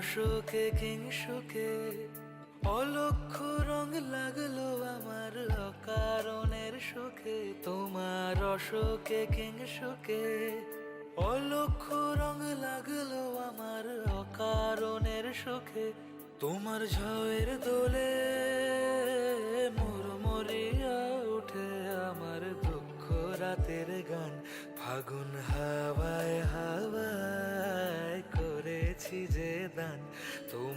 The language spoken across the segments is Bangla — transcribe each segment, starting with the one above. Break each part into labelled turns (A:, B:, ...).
A: অশোকে কিংসুকে অলক্ষ রং লাগল আমার অকারণের সুখে। তোমার অশোকে কিংসুকে অলক্ষ রং লাগল আমার অকারণের সুখে। তোমার ঝয়ের দোলে মুরমুরিয়া উঠে আমার দুঃখ রাতের গান। ফাগুন হাওয়ায় হাওয়ায়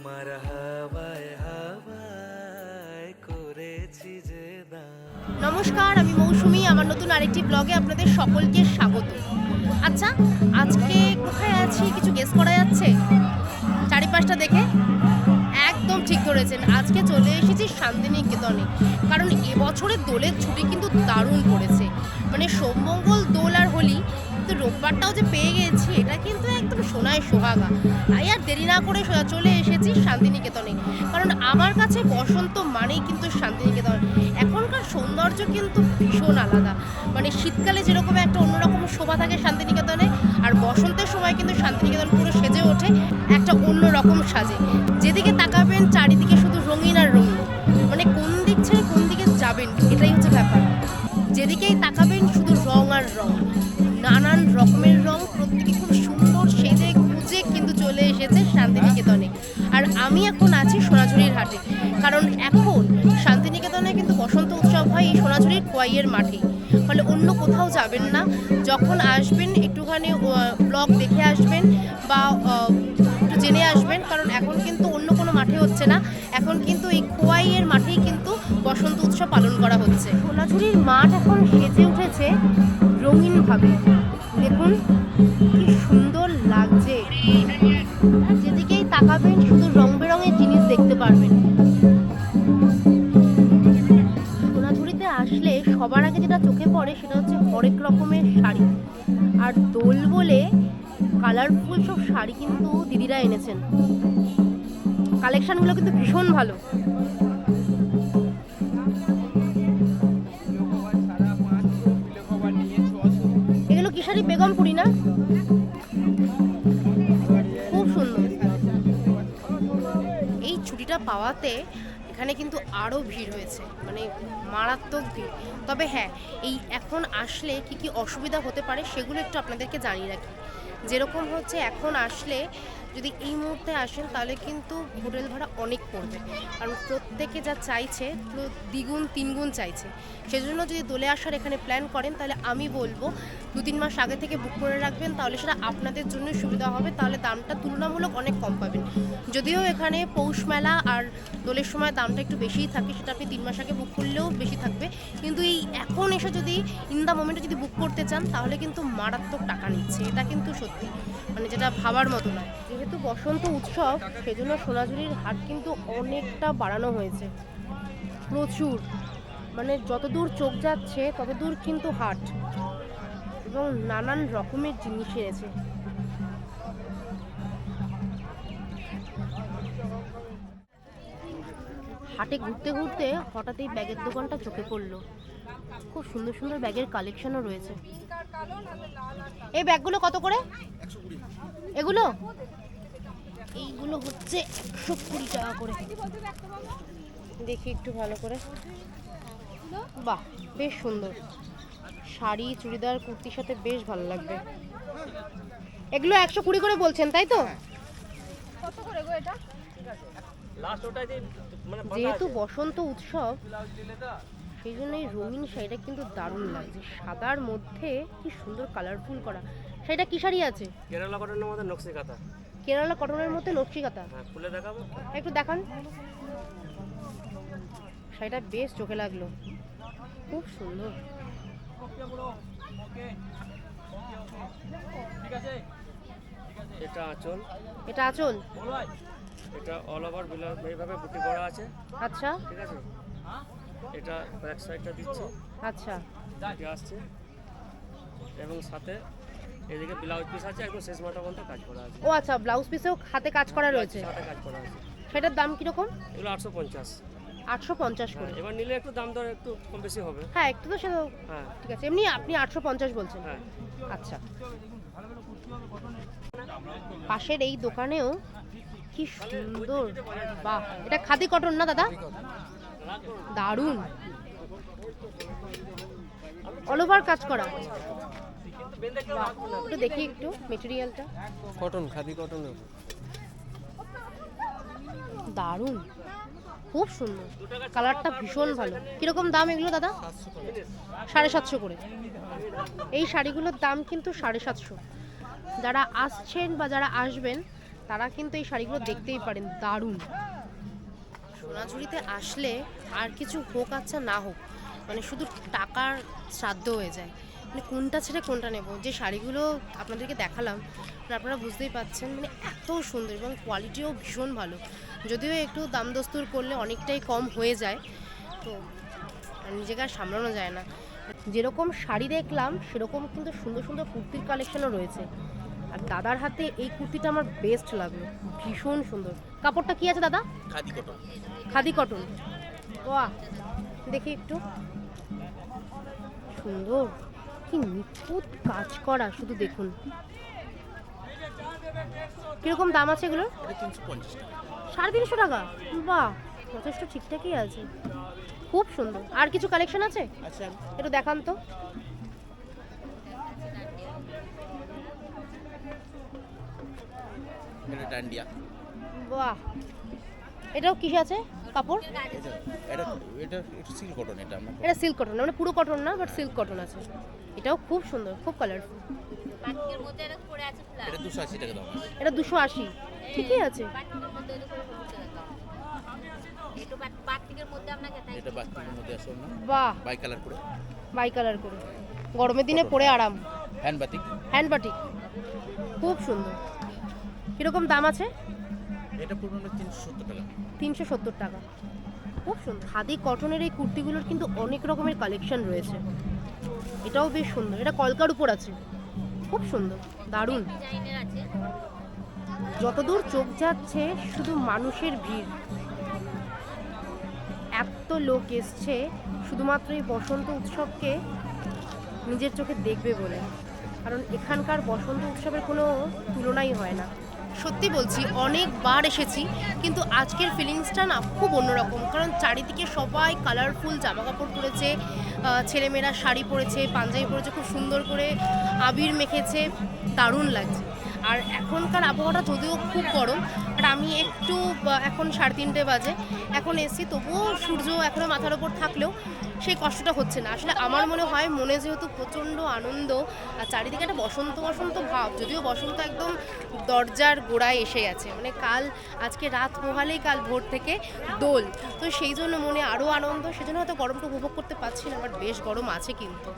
A: তোমার হাওয়ায় হাওয়ায় করেছি যে
B: নমস্কার, আমি মৌসুমি। আমার নতুন আরেকটি ব্লগে আপনাদের সকলকে স্বাগত। আচ্ছা আজকে কোথায় আছি? কিছু গেস করা যাচ্ছে? চারিপাশটা দেখে? একদম ঠিক ধরেছেন। আজকে চলে এসেছি শান্তিনিকেতনে। কারণ এবছরের দোলের ছুটি কিন্তু দারুণ পড়েছে মানে সোমমঙ্গল দোল আর হোলি কিন্তু রোববারটাও যে পেয়ে গেছি, এটা কিন্তু একদম সোনায় সোহাগা। তাই আর দেরি না করে চলে এসেছি শান্তিনিকেতনে। কারণ আমার কাছে বসন্ত মানেই কিন্তু শান্তিনিকেতন। এখনকার সৌন্দর্য কিন্তু ভীষণ আলাদা। মানে শীতকালে যেরকম একটা অন্যরকম শোভা থাকে শান্তিনিকেতনে, আর বসন্তের সময় কিন্তু শান্তিনিকেতন পুরো সেজে ওঠে, একটা অন্যরকম সাজে। যেদিকে তাকাবেন চারিদিকে শুধু রঙিন আর রঙিন। মানে কোন দিক ছেড়ে কোন দিকে যাবেন, এটাই হচ্ছে ব্যাপার। যেদিকেই তাকাবেন শুধু রং আর রং। নানান রকমের রং প্রত্যেকে খুব সুন্দর সেজে গুজে কিন্তু চলে এসেছে শান্তিনিকেতনে। আর আমি এখন আছি সোনাঝুরির হাটে। কারণ এখন শান্তিনিকেতনে কিন্তু বসন্ত উৎসব হয় এই সোনাঝুরির কোয়াইয়ের মাঠে। ফলে অন্য কোথাও যাবেন না। যখন আসবেন, একটুখানি ব্লগ দেখে আসবেন বা একটু জেনে আসবেন, কারণ এখন কিন্তু অন্য কোনো মাঠে হচ্ছে না। এখন কিন্তু এই খোয়াইয়ের মাঠেই কিন্তু বসন্ত উৎসব পালন করা হচ্ছে। সোনাঝুরির মাঠ এখন সেজে উঠেছে। রঙিনভাবে দেখুন, কি সুন্দর লাগছে। যেদিকেই তাকাবেন, শুধু রং বেরঙের জিনিস দেখতে পারবেন। সোনাঝুরিতে আসলে সবার আগে যেটা চোখে পড়ে, সেটা হচ্ছে হরেক রকমের শাড়ি। আর দোল বলে কালারফুল সব শাড়ি কিন্তু দিদিরা এনেছেন। কালেকশনগুলো কিন্তু ভীষণ ভালো। শাড়ি বেগমপুরি না? খুব সুন্দর। এই ছুটিটা পাওয়াতে এখানে কিন্তু আরও ভিড় হয়েছে মানে মারাত্মক ভিড়। তবে হ্যাঁ এই এখন আসলে কি কি অসুবিধা হতে পারে সেগুলো একটু আপনাদেরকে জানিয়ে রাখি। যেরকম হচ্ছে, এখন আসলে যদি এই মুহূর্তে আসেন, তাহলে কিন্তু হোটেল ভাড়া অনেক পড়বে। কারণ প্রত্যেকে যা চাইছে দ্বিগুণ, তিনগুণ চাইছে। সেজন্য যদি দোলে আসার এখানে প্ল্যান করেন, তাহলে আমি বলব দু তিন মাস আগে থেকে বুক করে রাখবেন, তাহলে সেটা আপনাদের জন্য সুবিধা হবে, তাহলে দামটা তুলনামূলক অনেক কম পাবেন। যদিও এখানে পৌষ মেলা আর দোলের সময় দামটা একটু বেশিই থাকে, সেটা আপনি তিন মাস আগে বুক করলেও বেশি থাকবে। কিন্তু এই এখন এসে যদি ইন দ্য মোমেন্টে যদি বুক করতে চান, তাহলে কিন্তু মারাত্মক টাকা নিচ্ছে, এটা কিন্তু সত্যি। মানে যেটা ভাবার মতো নয়। যেহেতু বসন্ত উৎসব সেজন্য সোনাঝুরির হাট কিন্তু অনেকটা বাড়ানো হয়েছে। প্রচুর। মানে যতদূর চোখ যাচ্ছে ততদূর কিন্তু হাট। এবং নানান রকমের জিনিস এনেছে। হাটে ঘুরতে ঘুরতে হঠাৎ এই ব্যাগের দোকানটা চোখে পড়ল। খুব সুন্দর সুন্দর ব্যাগের কালেকশনও রয়েছে। এই ব্যাগগুলো কত করে? এগুলো? এইগুলো হচ্ছে একশো কুড়ি টাকা করে। দেখি একটু ভালো করে। বাহ বেশ সুন্দর। শাড়ি চুড়িদার কুর্তির সাথে বেশ ভালো লাগবে। এগুলো একশো কুড়ি করে বলছেন তাই তো? যেহেতু বসন্ত উৎসব সেই জন্য এই রঙিন শাড়িটা কিন্তু দারুণ লাগছে। সাদার মধ্যে কি সুন্দর কালারফুল করা। শাড়িটা কি শাড়ি আছে?
C: কেরালা কটনের মধ্যে নকশি কাঁথা
B: কেরালা কটনের মধ্যে নকশিকাতা
C: হ্যাঁ খুলে দেখাবো?
B: একটু দেখান। শাড়িটা বেশ চোখে লাগল। খুব সুন্দর।
C: এটা আঁচল।
B: এটা আচল?
C: এটা অল ওভার বিলাস এইভাবে বুটি করা আছে।
B: আচ্ছা।
C: ঠিক আছে? এটা ব্যাক সাইডটা দিচ্ছে।
B: আচ্ছা।
C: আসছে। এবং সাথে এদিকে ব্লাউজ পিস আছে একদম শেষ মাথা পর্যন্ত কাজ করা আছে।
B: ও আচ্ছা ব্লাউজ পিসেও হাতে কাজ করা রয়েছে?
C: সাথে কাজ করা আছে।
B: সেটার দাম কীরকম?
C: এগুলো আটশো পঞ্চাশ।
B: আটশো পঞ্চাশ করে।
C: এবার নিলে একটু দাম দর একটু কম বেশি হবে।
B: হ্যাঁ একটু তো সেটা
C: হ্যাঁ।
B: ঠিক আছে। এমনি আপনি আটশো পঞ্চাশ বলছেন।
C: হ্যাঁ।
B: আচ্ছা। পাশের এই দোকানেও কি সুন্দর। বাহ এটা খাদি কটন না দাদা? দারুণ। অল ওভার কাজ করা। একটু দেখি একটু মেটেরিয়ালটা
D: কটন খাদি কটনের
B: দারুণ। খুব সুন্দর। কালারটা ভীষণ ভালো। কীরকম দাম এগুলো দাদা? সাড়ে সাতশো করে। এই শাড়িগুলোর দাম কিন্তু সাড়ে সাতশো। যারা আসছেন বা যারা আসবেন তারা কিন্তু এই শাড়িগুলো দেখতেই পারেন। দারুণ। সোনাঝুরিতে আসলে আর কিছু হোক আচ্ছা না হোক মানে শুধু টাকার শ্রাদ্ধ হয়ে যায়। মানে কোনটা ছেড়ে কোনটা নেব? যে শাড়িগুলো আপনাদেরকে দেখালাম আপনারা বুঝতেই পাচ্ছেন মানে এত সুন্দর এবং কোয়ালিটিও ভীষণ ভালো। যদিও একটু দাম দস্তুর করলে অনেকটাই কম হয়ে যায় তো নিজেকে আর সামলানো যায় না। যেরকম শাড়ি দেখলাম সেরকম কিন্তু সুন্দর সুন্দর কুর্তির কালেকশনও রয়েছে। আর দাদার হাতে এই কুর্তিটা আমার বেস্ট লাগল ভীষণ সুন্দর। কাপড়টা কি আছে দাদা?
D: খাদি কটন।
B: খাদি কটন। বাহ দেখি একটু। সুন্দর। কি নিখুঁত কাজ করা শুধু দেখুন। কীরকম দাম আছে এগুলোর? সাড়ে তিনশো টাকা। বাহ যথেষ্ট ঠিকঠাকই আছে। খুব সুন্দর। আর কিছু কালেকশন আছে?
D: আচ্ছা
B: একটু দেখান তো।
D: এটা
B: বাহ। এটাও কিসে আছে? কাপড়?
D: এটা এটা সিল্ক কটন এটা
B: এটা সিল্ক কটন মানে পুরো কটন না বাট সিল্ক কটন আছে। এটাও খুব সুন্দর খুব কালারফুল
E: এটা পড়ে আছে ফ্লাস
D: এটা দুশো আশি
B: ঠিকই আছে।
E: বাটিকের মধ্যে এটা করে হচ্ছে দাও একটু বাটিকের মধ্যে আপনাকে তাই
D: এটা বাথরুমের মধ্যে আসো না?
B: বাহ।
D: বাই কালার করে।
B: বাই কালার করে। গরমের দিনে পরে আরাম।
D: হ্যান্ড
B: বাটিক খুব সুন্দর। কীরকম দাম আছে?
D: এটা পুরো তিনশো সত্তর টাকা।
B: তিনশো সত্তর টাকা। খুব সুন্দর। খাদি কটনের এই কুর্তিগুলোর কিন্তু অনেক রকমের কালেকশন রয়েছে। এটাও বেশ সুন্দর। এটা কলকার উপর আছে। খুব সুন্দর। দারুণ। যতদূর চোখ যাচ্ছে, শুধু মানুষের ভিড়। এত লোক এসছে, শুধুমাত্র এই বসন্ত উৎসবকে নিজের চোখে দেখবে বলে। কারণ এখানকার বসন্ত উৎসবের কোনো তুলনাই হয় না। সত্যি বলছি, অনেকবার এসেছি, কিন্তু আজকের ফিলিংসটা না খুব অন্যরকম। কারণ চারিদিকে সবাই কালারফুল জামা কাপড় পরেছে ছেলেমেয়েরা শাড়ি পরেছে, পাঞ্জাবি পরেছে, খুব সুন্দর করে আবির মেখেছে, দারুণ লাগছে। আর এখনকার আবহাওয়াটা যদিও খুব গরম আর আমি একটু এখন সাড়ে তিনটে বাজে। এখন এসছি, তবুও সূর্য এখনও মাথার ওপর থাকলেও সেই কষ্টটা হচ্ছে না। আসলে আমার মনে হয় মনে যেহেতু প্রচণ্ড আনন্দ, আর চারিদিকে একটা বসন্ত বসন্ত ভাব, যদিও বসন্ত একদম দরজার গোড়ায় এসে গেছে। মানে কাল, আজকে রাত পোহালেই কাল ভোর থেকে দোল। তো সেই জন্য মনে আরও আনন্দ, সেজন্য হয়তো গরমটা উপভোগ করতে পারছি না, বাট বেশ গরম আছে কিন্তু।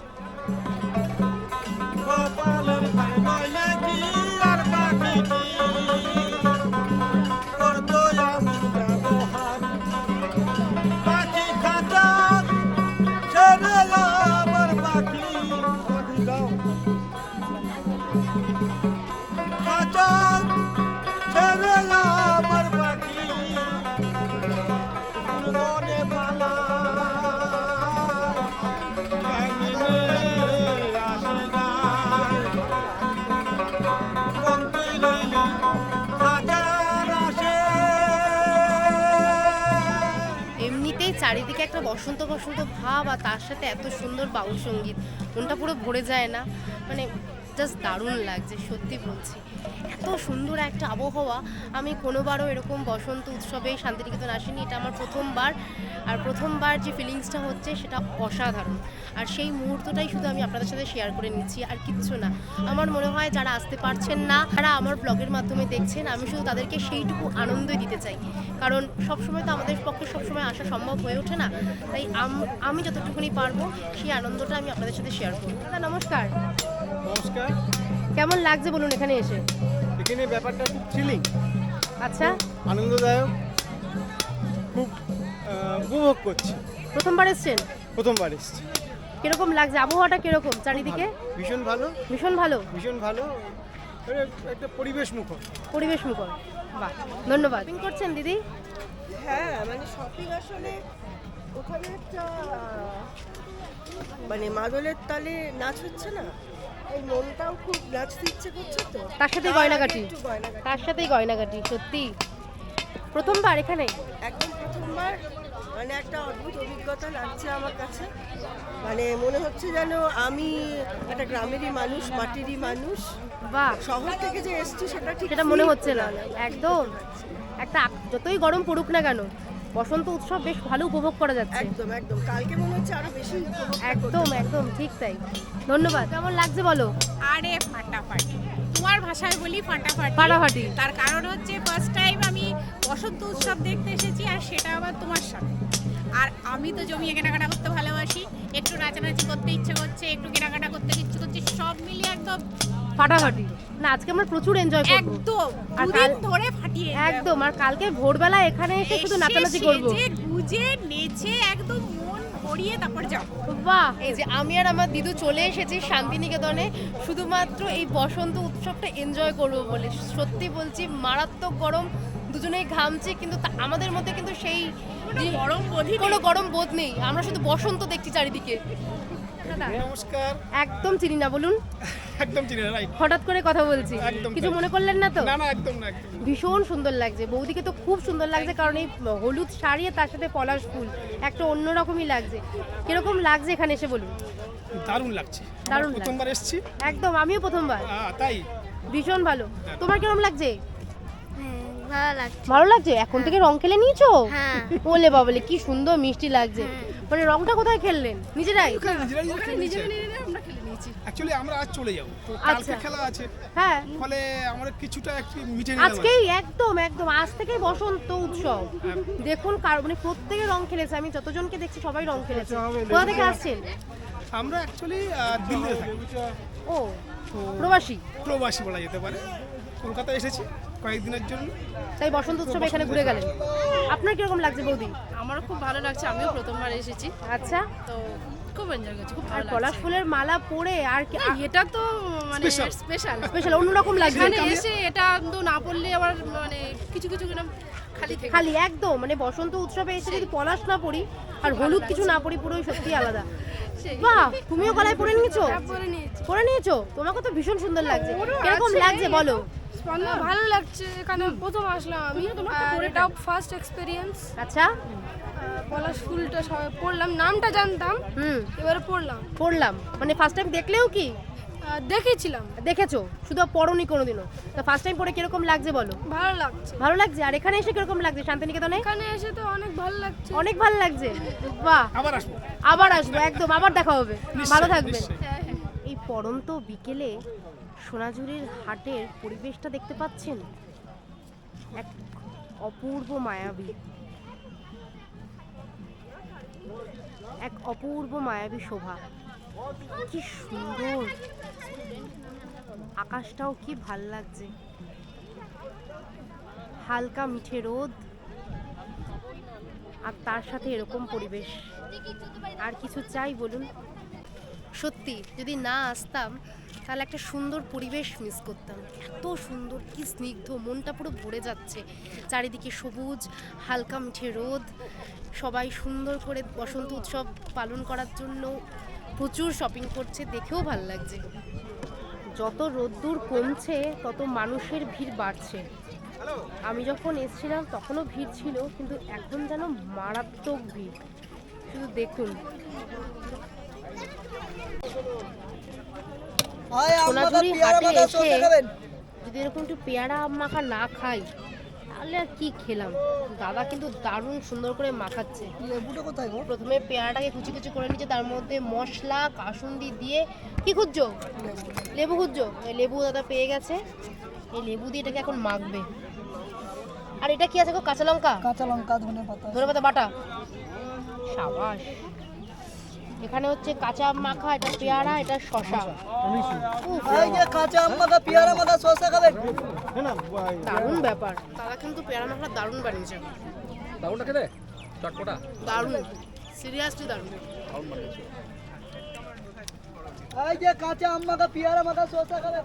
B: একটা বসন্ত বসন্ত ভাব আর তার সাথে এত সুন্দর বাউল সংগীত। মনটা পুরো ভরে যায় না। মানে জাস্ট দারুণ লাগছে, সত্যি বলছি। এত সুন্দর একটা আবহাওয়া। আমি কোনোবারও এরকম বসন্ত উৎসবে শান্তিনিকেতন আসিনি, এটা আমার প্রথমবার। আর প্রথমবার যে ফিলিংসটা হচ্ছে, সেটা অসাধারণ। আর সেই মুহূর্তটাই শুধু আমি আপনাদের সাথে শেয়ার করে নিচ্ছি, আর কিচ্ছু না। আমার মনে হয় যারা আসতে পারছেন না, তারা আমার ব্লগের মাধ্যমে দেখছেন, আমি শুধু তাদেরকে সেইটুকু আনন্দই দিতে চাই। কারণ সবসময় তো আমাদের পক্ষে সবসময় আসা সম্ভব হয়ে ওঠে না। তাই আম- যতটুকুনি পারব, সেই আনন্দটা আমি আপনাদের সাথে শেয়ার করব। দাদা, নমস্কার।
F: নমস্কার।
B: কেমন লাগছে বলুন এখানে এসে?
F: এখানে ব্যাপারটা খুব থ্রিলিং
B: আচ্ছা।
F: আনন্দদায়ক। খুব উপভোগ করছি।
B: প্রথমবার এসছেন?
F: প্রথমবার এসেছি।
B: কীরকম লাগছে? আবহাওয়াটা কীরকম চারিদিকে?
F: ভীষণ ভালো।
B: ভীষণ ভালো?
F: ভীষণ ভালো। মানে একটা পরিবেশ মুখর।
B: পরিবেশ মুখর। বাহ ধন্যবাদ। শপিং করছেন দিদি?
G: হ্যাঁ মানে শপিং আসলে ওখানে একটা মানে মাদলের তালে নাচ হচ্ছে না?
B: তার সাথেই গয়নাগাটি। তার সাথেই গয়নাগাটি সত্যি। প্রথমবার এখানে?
G: একদম প্রথমবার। মানে একটা অদ্ভুত অভিজ্ঞতা লাগছে আমার কাছে। মানে মনে হচ্ছে যেন আমি একটা গ্রামেরই মানুষ মাটিরই মানুষ।
B: বাহ।
G: শহর থেকে যে এসছি সেটা ঠিক
B: সেটা মনে হচ্ছে না। একদম। একটা যতই গরম পড়ুক না কেন বসন্ত উৎসব বেশ ভালো উপভোগ করা যাচ্ছে।
G: একদম একদম। কালকে মনে হচ্ছে আরও বেশি
B: একদম একদম ঠিক তাই। ধন্যবাদ। কেমন লাগছে বলো?
H: আরে ফাটাফাটি। তোমার ভাষায় বলি ফাটাফাটি।
B: ফাটাফাটি।
H: তার কারণ হচ্ছে ফার্স্ট টাইম আমি বসন্ত উৎসব দেখতে এসেছি আর সেটা আবার তোমার সাথে। আর আমি তো জমিয়ে কেনাকাটা করতে ভালোবাসি। একটু নাচানাচি করতে ইচ্ছে করছে একটু কেনাকাটা করতে ইচ্ছে করছে সব মিলিয়ে একদম
B: ফাটাফাটি। না আজকে আমরা প্রচুর এনজয় করব।
H: একদম
B: আর
H: দুদিন ধরে ফাটিয়ে
B: একদম আর কালকে ভোরবেলা এখানে এসে শুধু নাচানাচি করব।
H: গুজে নেচে একদম মন ভরিয়ে তারপর যাব।
B: বাহ! এই যে আমি আর আমার দিদু চলে এসেছি শান্তিনিকেতনে। শুধুমাত্র এই বসন্ত উৎসবটা এনজয় করব বলে। সত্যি বলছি মারাত্মক গরম দুজনেই ঘামছি কিন্তু তা- আমাদের মধ্যে কিন্তু সেই
H: গরম বোধই
B: কোনো গরম বোধ নেই। আমরা শুধু বসন্ত দেখছি চারিদিকে। দাদা,
F: নমস্কার।
B: একদম চিনি না বলুন।
F: একদম চিনি না রাইট
B: হঠাৎ করে কথা বলছি। কিছু মনে করলেন না তো?
F: না না একদম না
B: ভীষণ সুন্দর লাগছে। বৌদিকে তো খুব সুন্দর লাগছে কারণ এই হলুদ শাড়ি আর তার সাথে পলাশ ফুল একটা অন্যরকমই লাগছে। কীরকম লাগছে এখানে এসে বলুন?
F: দারুণ লাগছে।
B: দারুণ
F: প্রথমবার এসেছি।
B: একদম আমিও প্রথমবার।
F: তাই?
B: ভীষণ ভালো। তোমার কীরকম লাগছে?
E: ভালো লাগছে।
B: ভালো লাগছে? এখন থেকে রং খেলে নিয়েছো?
E: হ্যাঁ।
B: বলে বাবলে কি সুন্দর মিষ্টি লাগছে। মানে রংটা কোথায় খেললেন? নিজেরাই?
F: নিজেরা নিজেরা অ্যাকচুয়ালি আমরা আজ চলে যাব। তো কালকে
B: আচ্ছা।
F: খেলা আছে।
B: হ্যাঁ।
F: ফলে আমরা কিছুটা একটু মিটে নিলাম
B: আজকেই একদম একদম। আজ থেকেই বসন্ত উৎসব। দেখুন কার মানে প্রত্যেকে রং খেলেছে। আমি যতজনকে দেখছি সবাই রং খেলেছে। কোথা থেকে আসছেন?
F: আমরা অ্যাকচুয়ালি দিল্লিতে থাকি।
B: ও প্রবাসী?
F: প্রবাসী বলা যেতে পারে। কলকাতায় এসেছি। কয়েকদিনের জন্য।
B: তাই বসন্ত উৎসবে এখানে ঘুরে গেলেন। আপনার কীরকম লাগছে বৌদি?
I: আমারও খুব ভালো লাগছে আমিও প্রথমবার এসেছি।
B: আচ্ছা।
I: তো খুব এনজয় করছি খুব
B: আর
I: ভালো
B: পলাশ
I: লাগছে।
B: ফুলের মালা পরে আর কি
I: এটা তো মানে
F: Special.
I: স্পেশাল
B: স্পেশাল অন্যরকম লাগছে।
I: এখানে এসে এটা তো না পড়লে আবার মানে কিছু কিছু কিরম খালি থেকে।
B: খালি একদম। মানে বসন্ত উৎসবে এসে যদি পলাশ না পরি আর হলুদ কিছু না পরি পুরোই সত্যি আলাদা।
I: সেই।
B: বাহ! তুমিও গলায় পরে নিয়েছো?
I: হ্যাঁ, পরে নিয়েছো।
B: তোমাকে তো ভীষণ সুন্দর লাগছে। কীরকম লাগছে বলো?
J: ভালো লাগছে এখানে প্রথম আসলাম আমি। আর এটাও ফার্স্ট এক্সপিরিয়েন্স
B: আচ্ছা।
J: পলাশ ফুলটা সবাই পড়লাম নামটা জানতাম
B: হুম।
J: এবারে পড়লাম।
B: পড়লাম। মানে ফার্স্ট টাইম দেখলেও কি?
J: দেখেছিলাম।
B: দেখেছ? শুধু পড়নি কোনোদিনও। তো ফার্স্ট টাইম পড়ে কীরকম লাগছে বলো?
J: ভালো লাগছে।
B: ভালো লাগছে? আর এখানে এসে কীরকম লাগছে? শান্তিনিকেতনে?
J: এখানে এসে তো অনেক ভালো লাগছে।
B: অনেক ভালো লাগছে? বাহ।
F: আবার আসব।
B: আবার আসব একদম। আবার দেখা হবে। ভালো থাকবেন।
F: নিশ্চয়ই।
B: এই পরন্ত বিকেলে সোনাঝুরির হাটের পরিবেশটা দেখতে পাচ্ছেন? এক অপূর্ব মায়াবী। এক অপূর্ব মায়াবী শোভা। কি সুন্দর। আকাশটাও কি ভালো লাগছে। হালকা মিঠে রোদ। আর তার সাথে এরকম পরিবেশ। আর কিছু চাই বলুন? সত্যি, যদি না আসতাম তাহলে একটা সুন্দর পরিবেশ মিস করতাম। এত সুন্দর, কি স্নিগ্ধ, মনটা পুরো ভরে যাচ্ছে। চারিদিকে সবুজ, হালকা মিঠে রোদ, সবাই সুন্দর করে বসন্ত উৎসব পালন করার জন্য প্রচুর শপিং করছে, দেখেও ভালো লাগছে। যত রোদ্দুর কমছে, তত মানুষের ভিড় বাড়ছে। আমি যখন এসেছিলাম, তখনও ভিড় ছিল, কিন্তু এখন যেন মারাত্মক ভিড়। শুধু দেখুন। সোনাঝুরি হাটে এসে যদি এরকম একটু পেয়ারা মাখা না খাই তাহলে আর কি খেলাম? দাদা কিন্তু দারুণ সুন্দর করে মাখাচ্ছে।
G: লেবুটা কোথায় গো?
B: প্রথমে পেয়ারাটাকে কুচি কুচি করে নিচ্ছে তার মধ্যে মশলা কাসুন্দি দিয়ে কি খুঁজছো? লেবু খুঁজছো? এই লেবু দাদা পেয়ে গেছে। এই লেবু দিয়ে এটাকে এখন মাখবে। আর এটা কি আছে গো? কাঁচা লঙ্কা?
G: কাঁচা লঙ্কা ধনে পাতা।
B: ধনে পাতা বাটা? সাবাস। এখানে হচ্ছে কাঁচা আম মাখা এটা পেয়ারা এটা শশা
G: কাঁচা আম মাখা পেয়ারা মাখা শসা খাবেন
B: দারুণ ব্যাপার। দাদা কিন্তু পেয়ারা মাখা দারুণ বানিয়েছে।
C: দারুণটা খেতে? চটপটা?
B: দারুণ। সিরিয়াসলি দারুণ।
G: এই যে কাঁচা আম মাখা পেয়ারা মাখা খাবেন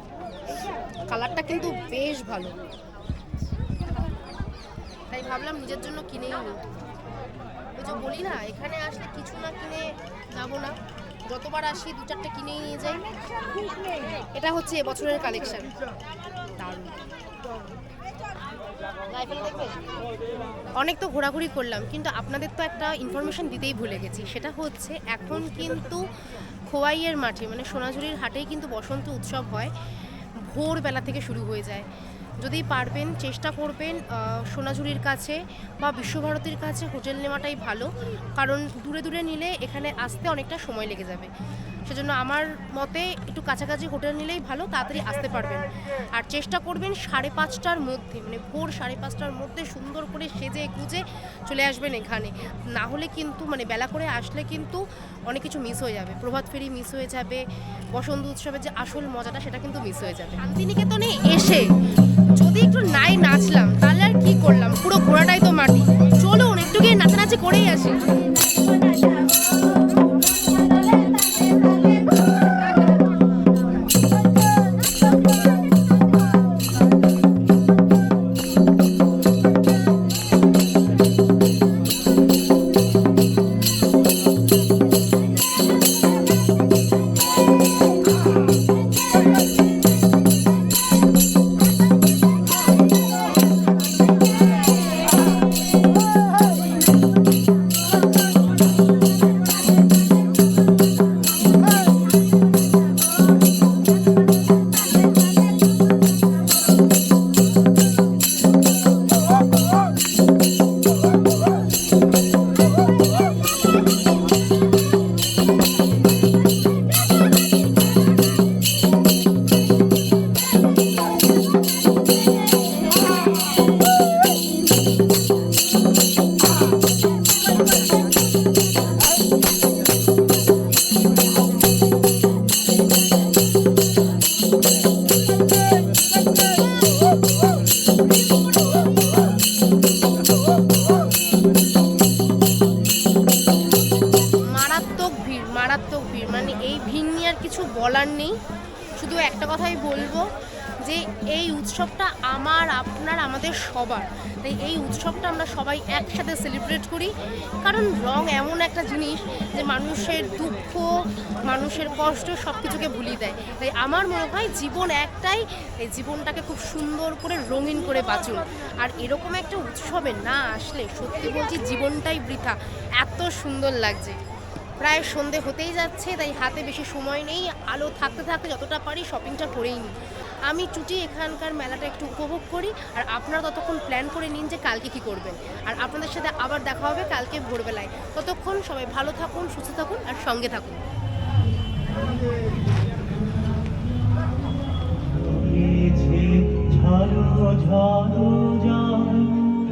B: কালারটা কিন্তু বেশ ভালো। তাই ভাবলাম নিজের জন্য কিনেই নিই ওই যে বলি না এখানে আসলে কিছু না কিনে যাব না। যতবার আসি, দু চারটে কিনে নিয়ে যাই। এটা হচ্ছে এবছরের কালেকশন অনেক তো ঘোরাঘুরি করলাম, কিন্তু আপনাদের তো একটা ইনফরমেশন দিতেই ভুলে গেছি। সেটা হচ্ছে, এখন কিন্তু খোয়াইয়ের মাঠে মানে সোনাঝুরির হাটেই কিন্তু বসন্ত উৎসব হয়, ভোরবেলা থেকে শুরু হয়ে যায়। যদি পারবেন, চেষ্টা করবেন সোনাঝুরির কাছে বা বিশ্বভারতীর কাছে হোটেল নেওয়াটাই ভালো। কারণ দূরে দূরে নিলে এখানে আসতে অনেকটা সময় লেগে যাবে। সেজন্য আমার মতে একটু কাছাকাছি হোটেল নিলেই ভালো, তাড়াতাড়ি আসতে পারবেন। আর চেষ্টা করবেন সাড়ে পাঁচটার মধ্যে মানে ভোর সাড়ে পাঁচটার মধ্যে সুন্দর করে সেজে গুজে চলে আসবেন এখানে। না হলে কিন্তু মানে বেলা করে আসলে কিন্তু অনেক কিছু মিস হয়ে যাবে। প্রভাত ফেরি মিস হয়ে যাবে, বসন্ত উৎসবের যে আসল মজাটা সেটা কিন্তু মিস হয়ে যাবে। শান্তিনিকেতনে এসে যদি একটু নাই নাচলাম, তাহলে আর কি করলাম? পুরো ঘোড়াটাই তো মাটি। চলুন, একটু গিয়ে নাচানাচি করেই আসি। কিছু বলার নেই। শুধু একটা কথাই বলব যে এই উৎসবটা আমার, আপনার, আমাদের সবার। তাই এই উৎসবটা আমরা সবাই একসাথে সেলিব্রেট করি। কারণ রং এমন একটা জিনিস যে মানুষের দুঃখ, মানুষের কষ্ট সব কিছুকে ভুলিয়ে দেয়। তাই আমার মনে হয় জীবন একটাই, এই জীবনটাকে খুব সুন্দর করে রঙিন করে বাঁচুন। আর এরকম একটা উৎসবে না আসলে সত্যি বলছি জীবনটাই বৃথা। এত সুন্দর লাগছে। প্রায় সন্ধে হতেই যাচ্ছে, তাই হাতে বেশি সময় নেই। আলো থাকতে থাকতে যতটা পারি শপিংটা করেই নিই। আমি চুটি এখানকার মেলাটা একটু উপভোগ করি, আর আপনারা ততক্ষণ প্ল্যান করে নিন যে কালকে কি করবেন। আর আপনাদের সাথে আবার দেখা হবে কালকে ভোরবেলায়। ততক্ষণ সবাই ভালো থাকুন, সুস্থ থাকুন, আর সঙ্গে থাকুন।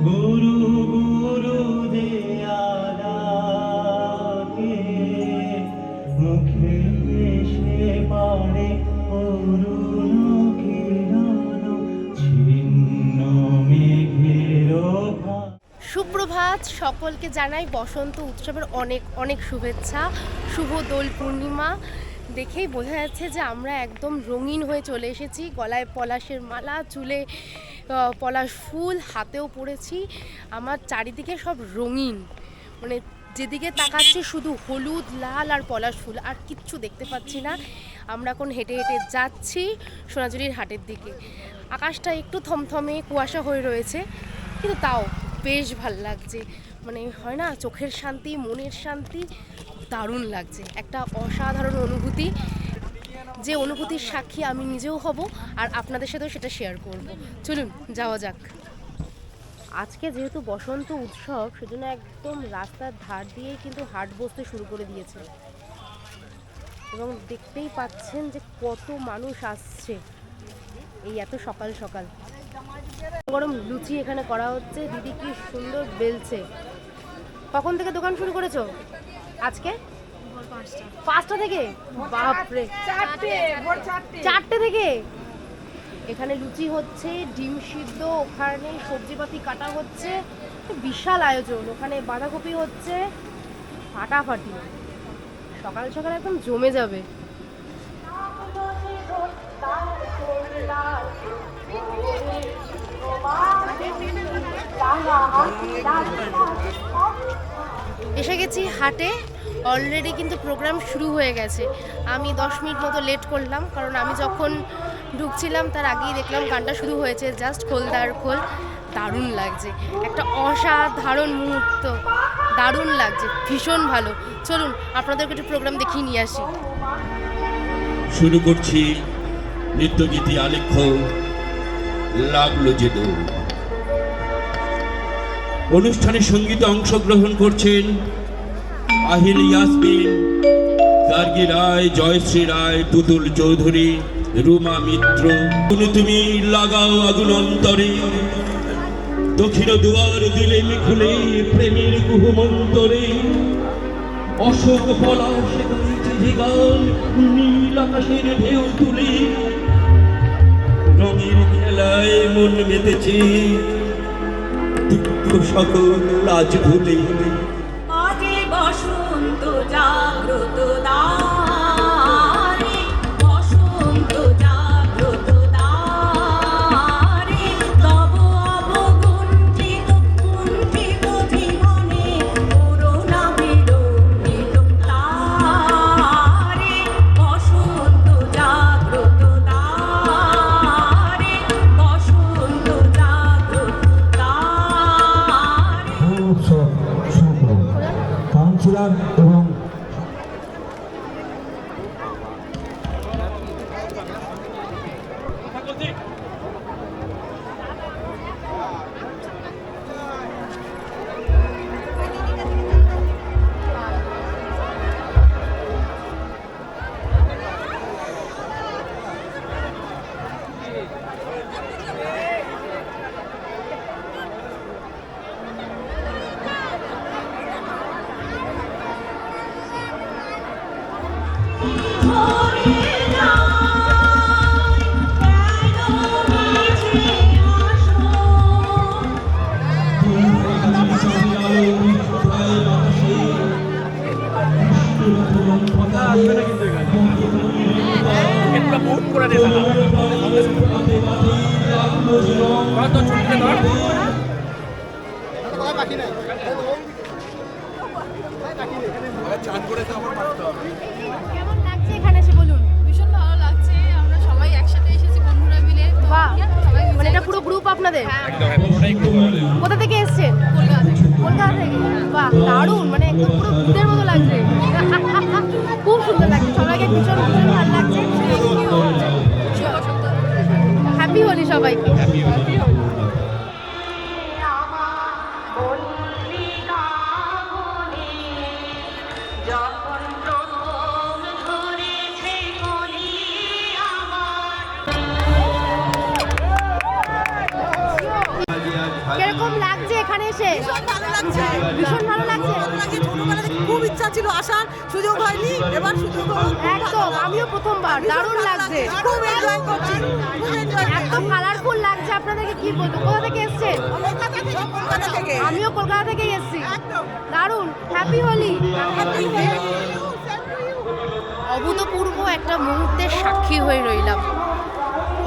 A: গুরু গুরু
B: সুপ্রভাত সকলকে জানাই বসন্ত উৎসবের অনেক অনেক শুভেচ্ছা। শুভ দোল পূর্ণিমা। দেখেই বোঝা যাচ্ছে যে আমরা একদম রঙিন হয়ে চলে এসেছি। গলায় পলাশের মালা, চুলে পলাশ ফুল, হাতেও পড়েছি আমার চারিদিকে সব রঙিন। মানে যেদিকে তাকাচ্ছি শুধু হলুদ, লাল আর পলাশ ফুল, আর কিচ্ছু দেখতে পাচ্ছি না। আমরা এখন হেঁটে হেঁটে যাচ্ছি সোনাঝুরির হাটের দিকে। আকাশটা একটু থমথমে, কুয়াশা হয়ে রয়েছে। কিন্তু তাও বেশ ভালো লাগছে। মানে হয় না, চোখের শান্তি, মনের শান্তি দারুণ লাগছে। একটা অসাধারণ অনুভূতি, যে অনুভূতির সাক্ষী আমি নিজেও হব আর আপনাদের সাথেও সেটা শেয়ার করব। চলুন, যাওয়া যাক। আজকে যেহেতু বসন্ত উৎসব, সেজন্য একদম রাস্তার ধার দিয়েই কিন্তু হাট বসতে শুরু করে দিয়েছে। এবং দেখতেই পাচ্ছেন যে কত মানুষ আসছে। এই এত সকাল সকাল। গরম লুচি এখানে করা হচ্ছে। দিদি কি সুন্দর বেলছে। কখন থেকে দোকান শুরু করেছ? আজকে? পাঁচটা থেকে? বাপরে। চারটে থেকে? এখানে লুচি হচ্ছে, ডিম সিদ্ধ, ওখানে সবজিপাতি কাটা হচ্ছে। বিশাল আয়োজন। ওখানে বাঁধাকপি হচ্ছে। ফাটাফাটি। সকাল সকাল একদম জমে যাবে। এসে গেছি হাটে। অলরেডি কিন্তু প্রোগ্রাম শুরু হয়ে গেছে। আমি দশ মিনিট মতো লেট করলাম, কারণ আমি যখন ঢুকছিলাম, তার আগেই দেখলাম গানটা শুরু হয়েছে। জাস্ট খোল খোলদার খোল। দারুণ লাগছে। একটা অসাধারণ মুহূর্ত। দারুণ লাগছে। ভীষণ ভালো। চলুন, আপনাদেরকে একটু প্রোগ্রাম দেখিয়ে নিয়ে আসি।
K: শুরু করছি নৃত্যগীতি আলেখ্য লাগল যে দৌড়। অনুষ্ঠানে সঙ্গীতে অংশগ্রহণ করছেন আহিল ইয়াসমিন গার্গী রায়, জয়শ্রী রায়, তুতুল চৌধুরী, রুমা মিত্র। তুমি তুমি, লাগাও আগুন অন্তরে। দক্ষিণ দুয়ার দিলে খুলে প্রেমের গুহমন্তরে অশোক পলাশে গান, নীল আকাশের ঢেউ তুলে। খেলায় মন মেতেছে। দুঃখ সকল লাজ ভুলে
B: কি বলব? কোথা থেকে এসেছেন?
G: কলকাতা থেকে কলকাতা থেকে
B: আমিও কলকাতা থেকেই এসেছি।
G: একদম
B: দারুণ হ্যাপি হোলি অভূতপূর্ব একটা মুহূর্তের সাক্ষী হয়ে রইলাম।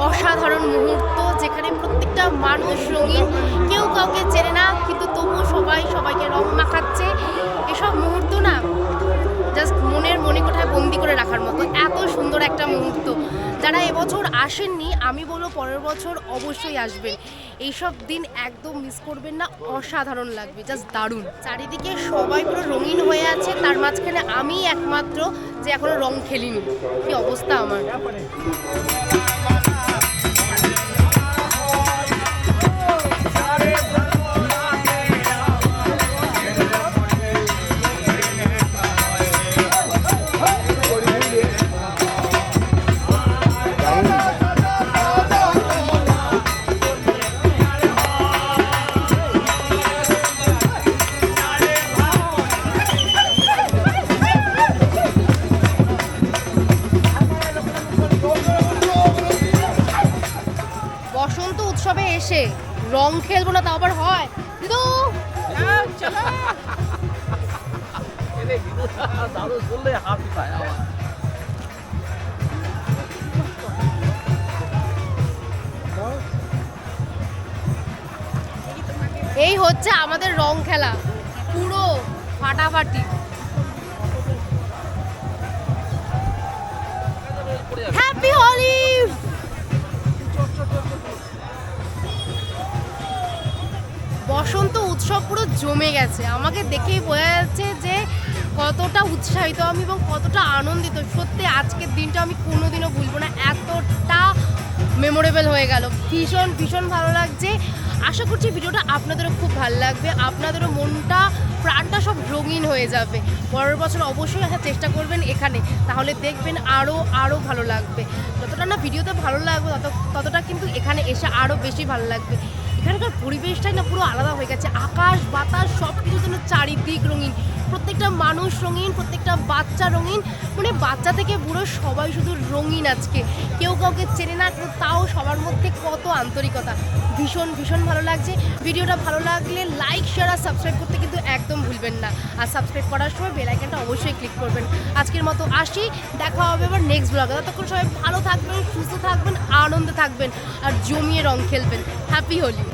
B: অসাধারণ মুহূর্ত যেখানে প্রত্যেকটা মানুষ রঙিন কেউ কাউকে চেনে না কিন্তু তবুও সবাই সবাইকে রং মাখাচ্ছে। এসব মুহূর্ত না জাস্ট মনের মণিকোঠায় বন্দি করে রাখার মতো। সুন্দর একটা মুহূর্ত। যারা এবছর আসেননি, আমি বলব পরের বছর অবশ্যই আসবেন। এইসব দিন একদম মিস করবেন না, অসাধারণ লাগবে জাস্ট দারুণ। চারিদিকে সবাই পুরো রঙিন হয়ে আছে, তার মাঝখানে আমি একমাত্র যে এখনও রং খেলিনি। কি অবস্থা আমার? এসে রং খেলব না তাও আবার হয়। দিদু! এই হচ্ছে আমাদের রং খেলা। পুরো ফাটাফাটি। জমে গেছে। আমাকে দেখেই বোঝা যাচ্ছে যে কতটা উৎসাহিত আমি এবং কতটা আনন্দিত। সত্যি, আজকের দিনটা আমি কোনোদিনও ভুলবো না। এতটা মেমোরেবল হয়ে গেল। ভীষণ ভীষণ ভালো লাগছে। আশা করছি ভিডিওটা আপনাদেরও খুব ভালো লাগবে। আপনাদেরও মনটা, প্রাণটা সব রঙিন হয়ে যাবে। পরের বছর অবশ্যই আসার চেষ্টা করবেন এখানে। তাহলে দেখবেন আরও আরও ভালো লাগবে। যতটা না ভিডিওতে ভালো লাগবে, তত, ততটা কিন্তু এখানে এসে আরও বেশি ভালো লাগবে। এখানকার পরিবেশটাই না পুরো আলাদা হয়ে গেছে। আকাশ বাতাস সব কিছু যেন চারিদিক রঙিন। প্রত্যেকটা মানুষ রঙিন, প্রত্যেকটা বাচ্চা রঙিন। মানে বাচ্চা থেকে বুড়ো সবাই শুধু রঙিন আজকে। কেউ কাউকে চেনে না তাও সবার মধ্যে কত আন্তরিকতা। ভীষণ ভীষণ ভালো লাগছে। ভিডিওটা ভালো লাগলে লাইক শেয়ার আর সাবস্ক্রাইব করতে কিন্তু একদম ভুলবেন না। আর সাবস্ক্রাইব করার সময় বেল আইকনটা অবশ্যই ক্লিক করবেন। আজকের মতো আসি। দেখা হবে আবার নেক্সট ব্লগে ততক্ষণ সবাই ভালো থাকবেন, সুস্থ থাকবেন, আনন্দে থাকবেন, আর জমিয়ে রং খেলবেন। হ্যাপি হোলি